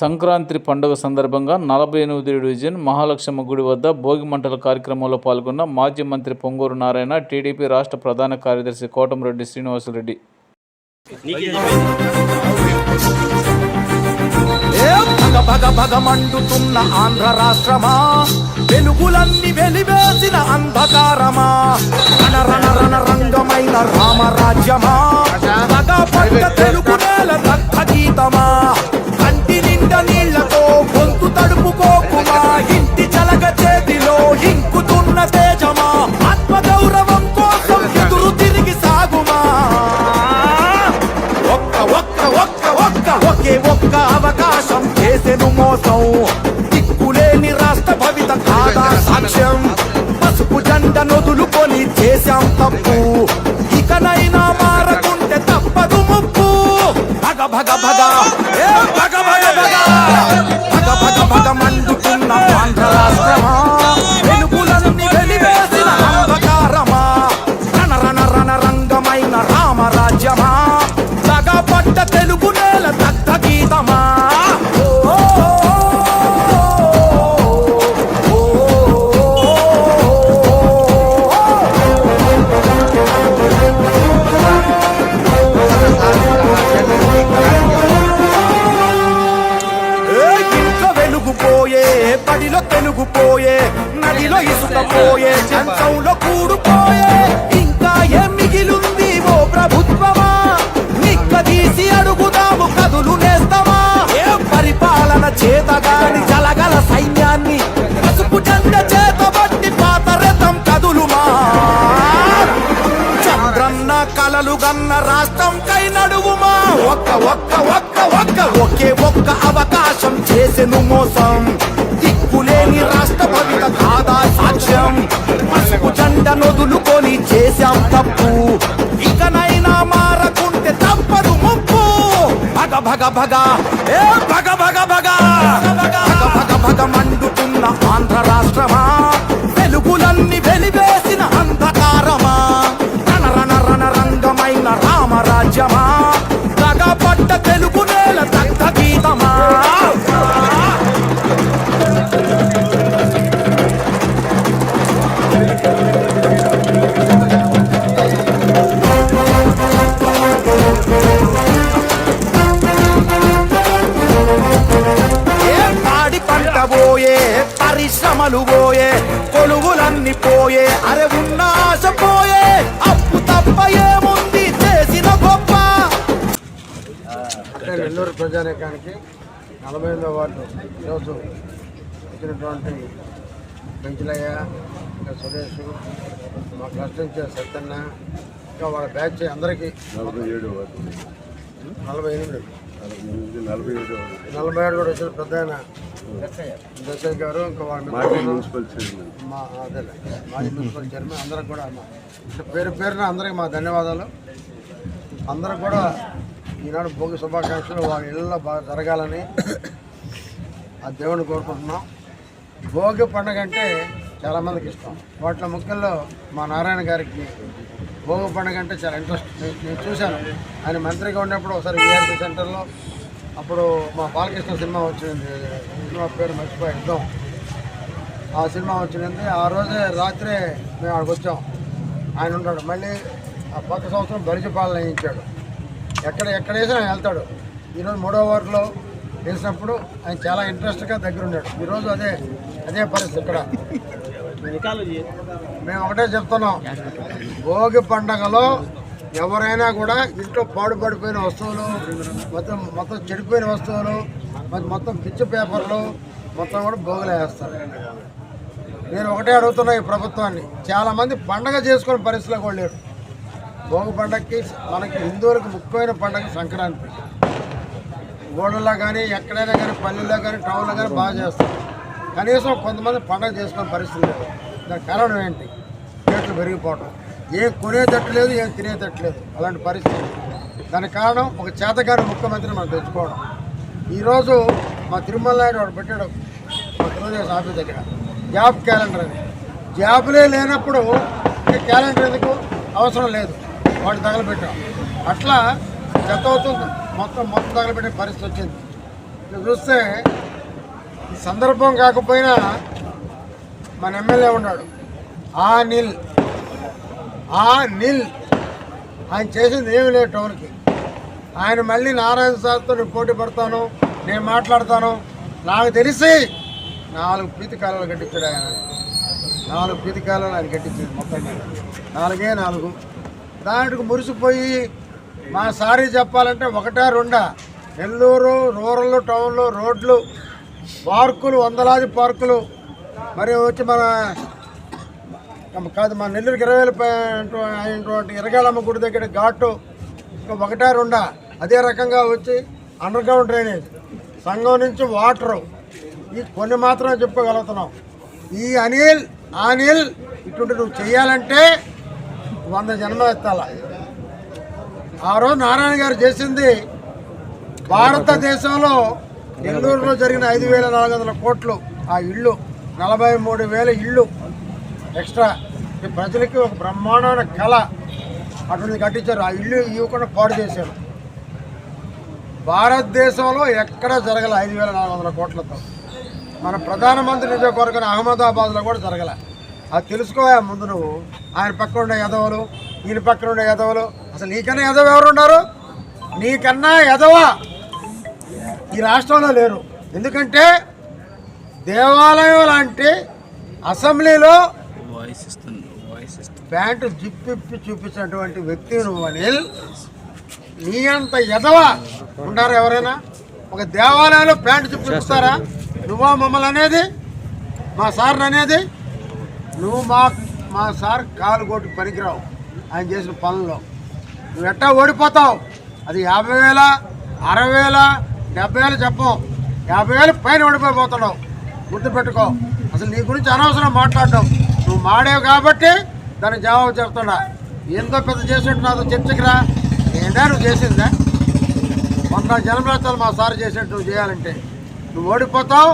సంక్రాంతి పండుగ సందర్భంగా నలభై ఎనిమిది డివిజన్ మహాలక్ష్మ గుడి వద్ద భోగి మంటల కార్యక్రమంలో పాల్గొన్న మాజీ మంత్రి పొంగూరు నారాయణ టీడీపీ రాష్ట్ర ప్రధాన కార్యదర్శి కోటంరెడ్డి శ్రీనివాసరెడ్డి. మండుతున్న ఆంధ్ర రాష్ట్రమా? వెలుగులన్నీ వెలివేసిన అంధకారమా? రంగమైన రామరాజ్యమా? తెలుగు నేల రక్త గీతమా? లక్ష్యం పసుపు జెండ నొదులుకొని చేశాం తప్పు. ఇకనైనా మారకుంటే తప్పదు ముప్పు. భగ భగ భగ. ఒక్క ఒక్క ఒక్క ఒక్క. ఒకే ఒక్క అవకాశం చేసెను మోసం. దిక్కులేని రాష్ట్ర భవిత కాదా సాక్ష్యం. పసుపు జెండ నొదులుకొని చేశాం తప్పు. ఇకనైనా మారకుంటే తప్పదు ముప్పు. భగ భగ భగ. ఏ భగ భగ భగ. భగ భగ భగ మండుతున్న ఆంధ్ర రాష్ట్రమా? వెలుగులన్నీ వెలివేసిన అంధకారమా? రణ రణ రణ రంగమైన రామరాజ్యమా? పరిశ్రమలు పోయే కొలువులన్నీ పోయే అరే ఉన్న ఆశ పోయే అప్పు తప్ప ఏముంది చేసిన గొప్ప. అంటే నెల్లూరు ప్రజానీకానికి నలభై ఎనిమిదో వార్డు ఈరోజు వచ్చినటువంటి పెంచులయ్య ఇంకా సురేష్ మా క్లస్టర్ సత్యన్న ఇంకా వాళ్ళ బ్యాచ్ అందరికీ. నలభై ఏడు నలభై ఎనిమిది. నలభై ఏడు నలభై ఏడు కూడా వచ్చిన పెద్ద దశయ్య గారు ఇంకా మాజీ మున్సిపల్ చైర్మన్. మా అదేలే మాజీ మున్సిపల్ చైర్మన్. అందరికి కూడా పేరు పేరున అందరికి మా ధన్యవాదాలు. అందరూ కూడా ఈనాడు భోగి శుభాకాంక్షలు. వాళ్ళ ఇళ్ళలో బాగా జరగాలని ఆ దేవుని కోరుకుంటున్నాం. భోగి పండుగ అంటే చాలామందికి ఇష్టం. వాటిలో ముఖ్యంలో మా నారాయణ గారికి భోగి పండుగ అంటే చాలా ఇంట్రెస్ట్ నేను చూశాను. ఆయన మంత్రిగా ఉన్నప్పుడు ఒకసారి విఆర్పి సెంటర్లో అప్పుడు మా బాలకృష్ణ సినిమా వచ్చింది. సినిమా పేరు మర్చిపోయి యుద్ధం ఆ సినిమా వచ్చింది. ఆ రోజే రాత్రే మేము అక్కడికి వచ్చాం. ఆయన ఉంటాడు. మళ్ళీ ఆ పక్క సంవత్సరం బరిచిపాలన వేయించాడు ఎక్కడ ఎక్కడ వేసినా ఆయన వెళ్తాడు. ఈరోజు మూడో ఓవర్లో వేసినప్పుడు ఆయన చాలా ఇంట్రెస్ట్గా దగ్గర ఉన్నాడు. ఈరోజు అదే అదే పరిస్థితి ఇక్కడ. మేము ఒకటే చెప్తున్నాం. భోగి పండగలో ఎవరైనా కూడా ఇంట్లో పాడుపడిపోయిన వస్తువులు మొత్తం మొత్తం చెడిపోయిన వస్తువులు మరి మొత్తం పిచ్చి పేపర్లు మొత్తం కూడా భోగులేస్తారు నేను ఒకటే అడుగుతున్నా ఈ ప్రభుత్వాన్ని. చాలామంది పండగ చేసుకునే పరిస్థితిలో కూడా లేరు. భోగి పండగకి మనకి హిందువులకు ముఖ్యమైన పండగ సంక్రాంతి. గోడల్లో కానీ ఎక్కడైనా కానీ పల్లెల్లో కానీ టౌన్లో కానీ బాగా చేస్తారు. కనీసం కొంతమంది పండగ చేసుకునే పరిస్థితి లేదు. దాని కారణం ఏంటి? రేట్లు పెరిగిపోవడం ఏం కొనేటట్టు లేదు ఏం తినేటట్టు లేదు. అలాంటి పరిస్థితి. దానికి కారణం ఒక చేతగారి ముఖ్యమంత్రిని మనం తెచ్చుకోవడం. ఈరోజు మా తిరుమల నాయుడు వాడు పెట్టాడు మా తెలుగుదేశం ఆఫీస్ దగ్గర. జాబ్ క్యాలెండర్ అని జాబ్లే లేనప్పుడు క్యాలెండర్ ఎందుకు? అవసరం లేదు. వాడు తగలబెట్టాం. అట్లా చెత్త అవుతుంది. మొత్తం మొత్తం తగలబెట్టే పరిస్థితి వచ్చింది. చూస్తే ఈ సందర్భం కాకపోయినా మన ఎమ్మెల్యే ఉన్నాడు. ఆ నిల్. ఆ నిల్. ఆయన చేసింది ఏమీ లేదు టౌన్కి. ఆయన మళ్ళీ నారాయణ సార్తో నేను పోటీ పడతాను నేను మాట్లాడతాను. నాకు తెలిసి నాలుగు పీతి కాలాలు కట్టించాడు ఆయన. నాలుగు పీతి కాలాలు ఆయన కట్టించాడు మొత్తం నాలుగే నాలుగు. దానికి మురిసిపోయి మా సారీ చెప్పాలంటే ఒకటా రెండా? నెల్లూరు రూరల్ టౌన్లో రోడ్లు పార్కులు వందలాది పార్కులు. మరి వచ్చి మన కాదు మన నెల్లూరుకి ఇరవై వేలు అయినటువంటి ఎరగాలమ్మ గుడి దగ్గర ఘాటు. ఒకటా రెండా? అదే రకంగా వచ్చి అండర్ గ్రౌండ్ డ్రైనేజ్ సంఘం నుంచి వాటరు ఈ కొన్ని మాత్రమే చెప్పగలుగుతున్నాం ఈ అనిల్ అనిల్ ఇటువంటి నువ్వు చేయాలంటే వంద జన్మ ఎత్తాల. ఆ రోజు నారాయణ గారు చేసింది భారతదేశంలో నెల్లూరులో జరిగిన ఐదు వేల నాలుగు వందల కోట్లు ఆ ఇళ్ళు నలభై మూడు వేల ఇళ్ళు ఎక్స్ట్రా. ప్రజలకి ఒక బ్రహ్మాండమైన కళ అటువంటి కట్టించారు. ఆ ఇల్లు ఇవ్వకుండా పాడు చేశారు. భారతదేశంలో ఎక్కడ జరగల ఐదు వేల నాలుగు వందల కోట్లతో. మన ప్రధానమంత్రి నియోజకవర్గం అహ్మదాబాద్లో కూడా జరగల. అది తెలుసుకోవా ముందు నువ్వు? ఆయన పక్కన ఉండే యదవులు ఈయన పక్కన ఉండే యదవులు. అసలు నీకన్నా యదవ ఎవరు ఉన్నారు? నీకన్నా యదవ? ఈ రాష్ట్రంలో లేరు. ఎందుకంటే దేవాలయం లాంటి అసెంబ్లీలో ప్యాంటు జిప్పిప్పి చూపించినటువంటి వ్యక్తి నువ్వు అనిల్. నీ అంత ఎదవ? ఉంటారా ఎవరైనా? ఒక దేవాలయంలో ప్యాంటు చూపిస్తారా నువ్వా మమ్మల్ని అనేది మా సార్ని అనేది నువ్వు మా మా సార్ కాలు కొట్టి పనికిరావు. ఆయన చేసిన పనుల్లో. నువ్వు ఎట్టా ఓడిపోతావు? అది యాభై వేల అరవై వేల డెబ్బై వేలు చెప్పం. యాభై వేలు పైన ఓడిపోయిపోతున్నావు గుర్తుపెట్టుకో అసలు నీ గురించి అనవసరం మాట్లాడడం. నువ్వు మాడేవు కాబట్టి దానికి జవాబు చెప్తున్నా. ఎంతో పెద్ద చేసినట్టు నాతో చర్చకి రా. ఏంటా నువ్వు చేసిందా? వంద జన్మరాత్రాలు మా సార్ చేసినట్టు నువ్వు చేయాలంటే. నువ్వు ఓడిపోతావు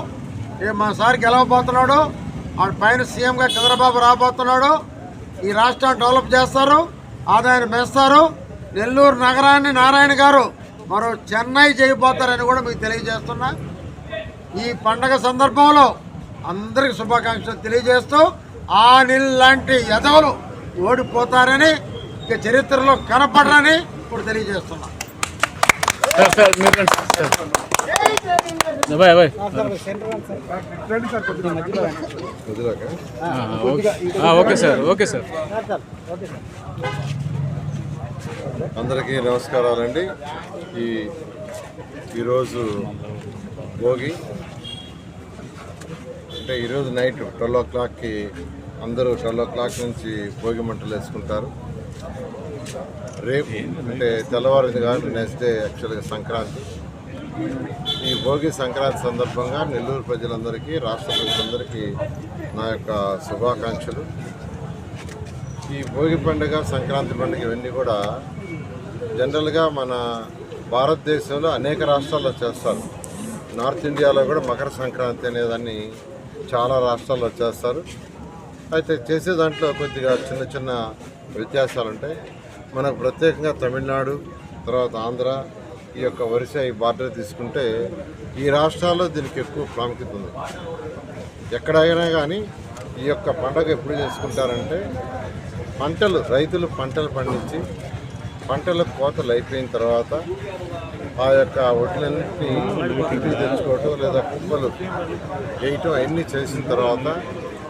రేపు మా సార్ గెలవబోతున్నాడు ఆ పైన సీఎంగా చంద్రబాబు రాబోతున్నాడు ఈ రాష్ట్రాన్ని డెవలప్ చేస్తారు ఆదాయాన్ని పెంచుతారు నెల్లూరు నగరాన్ని నారాయణ గారు మరో చెన్నై చేయబోతారని కూడా మీకు తెలియజేస్తున్నా. ఈ పండగ సందర్భంలో అందరికి శుభాకాంక్షలు తెలియజేస్తూ ఆ నీళ్ళు లాంటి యదవులు ఓడిపోతారని ఇక చరిత్రలో కనపడరని ఇప్పుడు తెలియజేస్తున్నా. ఓకే. Sir okay sir. అందరికీ నమస్కారాలండి. ఈ ఈరోజు భోగి. అంటే ఈరోజు నైట్ ట్వెల్వ్ ఓ క్లాక్కి అందరూ ట్వెల్వ్ ఓ క్లాక్ నుంచి భోగి మంటలు వేసుకుంటారు. రేపు అంటే తెల్లవారింది కానీ నెక్స్ట్ డే యాక్చువల్గా సంక్రాంతి. ఈ భోగి సంక్రాంతి సందర్భంగా నెల్లూరు ప్రజలందరికీ రాష్ట్ర ప్రజలందరికీ నా యొక్క శుభాకాంక్షలు. ఈ భోగి పండుగ సంక్రాంతి పండుగ ఇవన్నీ కూడా జనరల్గా మన భారతదేశంలో అనేక రాష్ట్రాల్లో చేస్తారు. నార్త్ ఇండియాలో కూడా మకర సంక్రాంతి అనేదాన్ని చాలా రాష్ట్రాల్లో చేస్తారు. అయితే చేసే దాంట్లో కొద్దిగా చిన్న చిన్న వ్యత్యాసాలు ఉంటాయి మనకు ప్రత్యేకంగా తమిళనాడు తర్వాత ఆంధ్ర ఈ యొక్క వరుస ఈ బార్డర్ తీసుకుంటే ఈ రాష్ట్రాల్లో దీనికి ఎక్కువ ప్రాముఖ్యత ఉంది. ఎక్కడైనా కానీ ఈ యొక్క పండగ ఎప్పుడు చేసుకుంటారంటే పంటలు రైతులు పంటలు పండించి పంటల కోతలు అయిపోయిన తర్వాత ఆ యొక్క వడ్లన్నింటినీ ఇంటికి తెచ్చుకోవటం లేదా కుప్పలు వేయటం అవన్నీ చేసిన తర్వాత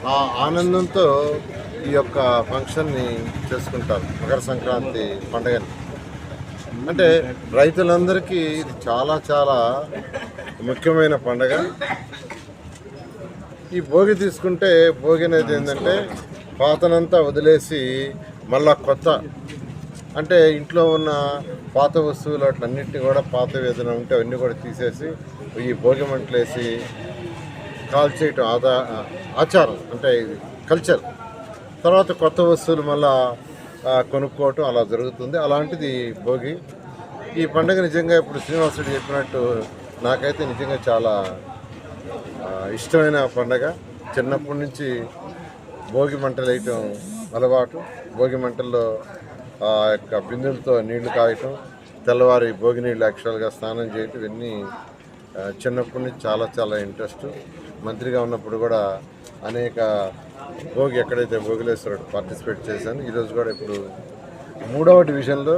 ఆ ఆనందంతో ఈ యొక్క ఫంక్షన్ని చేసుకుంటారు. మకర సంక్రాంతి పండుగని. అంటే రైతులందరికీ ఇది చాలా చాలా ముఖ్యమైన పండగ. ఈ భోగి తీసుకుంటే భోగి అనేది ఏంటంటే పాతనంతా వదిలేసి మళ్ళా కొత్త. అంటే ఇంట్లో ఉన్న పాత వస్తువులు అట్లన్నింటినీ కూడా పాత వేదన ఉంటే అవన్నీ కూడా తీసేసి ఈ భోగి మంటలేసి కాల్చేయటం ఆదా ఆచారం. అంటే ఇది కల్చర్ తర్వాత కొత్త వస్తువులు మళ్ళా కొనుక్కోవటం అలా జరుగుతుంది. అలాంటిది భోగి. ఈ పండుగ నిజంగా ఇప్పుడు శ్రీనివాసుడు చెప్పినట్టు నాకైతే నిజంగా చాలా ఇష్టమైన పండగ. చిన్నప్పటి నుంచి భోగి మంటలు వేయటం అలవాటు. భోగి మంటల్లో ఆ యొక్క బిందులతో నీళ్ళు కాయటం తెల్లవారి భోగి నీళ్ళు యాక్చువల్గా స్నానం చేయటం ఇవన్నీ చిన్నప్పటి నుంచి చాలా చాలా ఇంట్రెస్ట్ మంత్రిగా ఉన్నప్పుడు కూడా అనేక భోగి ఎక్కడైతే భోగిలేశ్వరుడు పార్టిసిపేట్ చేశాను ఈరోజు కూడా ఇప్పుడు మూడవ డివిజన్లో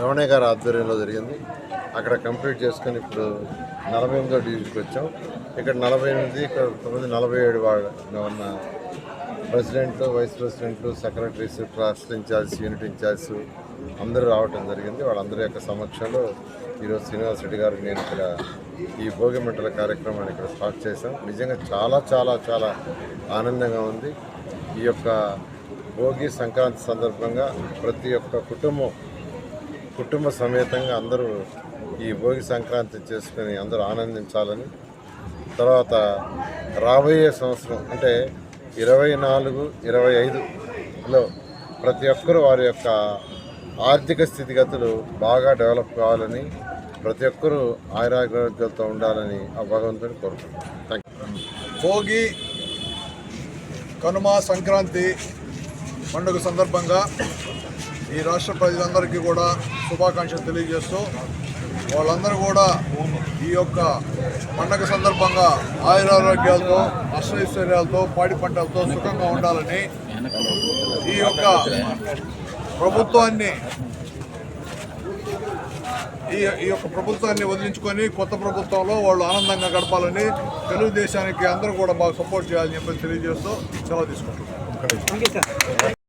రమణ గారి ఆధ్వర్యంలో జరిగింది. అక్కడ కంప్లీట్ చేసుకొని ఇప్పుడు నలభై ఎనిమిదో డివిజన్కి వచ్చాం. ఇక్కడ నలభై ఎనిమిది ఇక్కడ తొమ్మిది నలభై ఏడు వాళ్ళ ఉన్న ప్రెసిడెంట్లు వైస్ ప్రెసిడెంట్లు secretaries trust incharge unit incharge అందరూ రావటం జరిగింది. వాళ్ళందరి యొక్క సమక్షంలో ఈరోజు శ్రీనివాస్ రెడ్డి గారు నేను ఇక్కడ ఈ భోగి మంటల కార్యక్రమాన్ని ఇక్కడ స్టార్ట్ చేశాం. నిజంగా చాలా చాలా చాలా ఆనందంగా ఉంది. ఈ యొక్క భోగి సంక్రాంతి సందర్భంగా ప్రతి ఒక్క కుటుంబం కుటుంబ సమేతంగా అందరూ ఈ భోగి సంక్రాంతి చేసుకుని అందరూ ఆనందించాలని. తర్వాత రాబోయే సంవత్సరం అంటే ఇరవై నాలుగు ఇరవై ఐదులో ప్రతి ఒక్కరూ వారి యొక్క ఆర్థిక స్థితిగతులు బాగా డెవలప్ కావాలని ప్రతి ఒక్కరూ ఆయురారోగ్యాలతో ఉండాలని ఆ భగవంతుని కోరుకుంటున్నాను థ్యాంక్ యూ భోగి కనుమ సంక్రాంతి పండుగ సందర్భంగా ఈ రాష్ట్ర ప్రజలందరికీ కూడా శుభాకాంక్షలు తెలియజేస్తూ వాళ్ళందరూ కూడా ఈ యొక్క పండగ సందర్భంగా ఆయురారోగ్యాలతో అష్టైశ్వర్యాలతో పాడి పంటలతో సుఖంగా ఉండాలని ఈ యొక్క ప్రభుత్వాన్ని ఈ ఈ యొక్క ప్రభుత్వాన్ని వదిలించుకొని కొత్త ప్రభుత్వంలో వాళ్ళు ఆనందంగా గడపాలని తెలుగుదేశానికి అందరూ కూడా బాగా సపోర్ట్ చేయాలని చెప్పి తెలియజేస్తూ సెలవు తీసుకుంటున్నాం.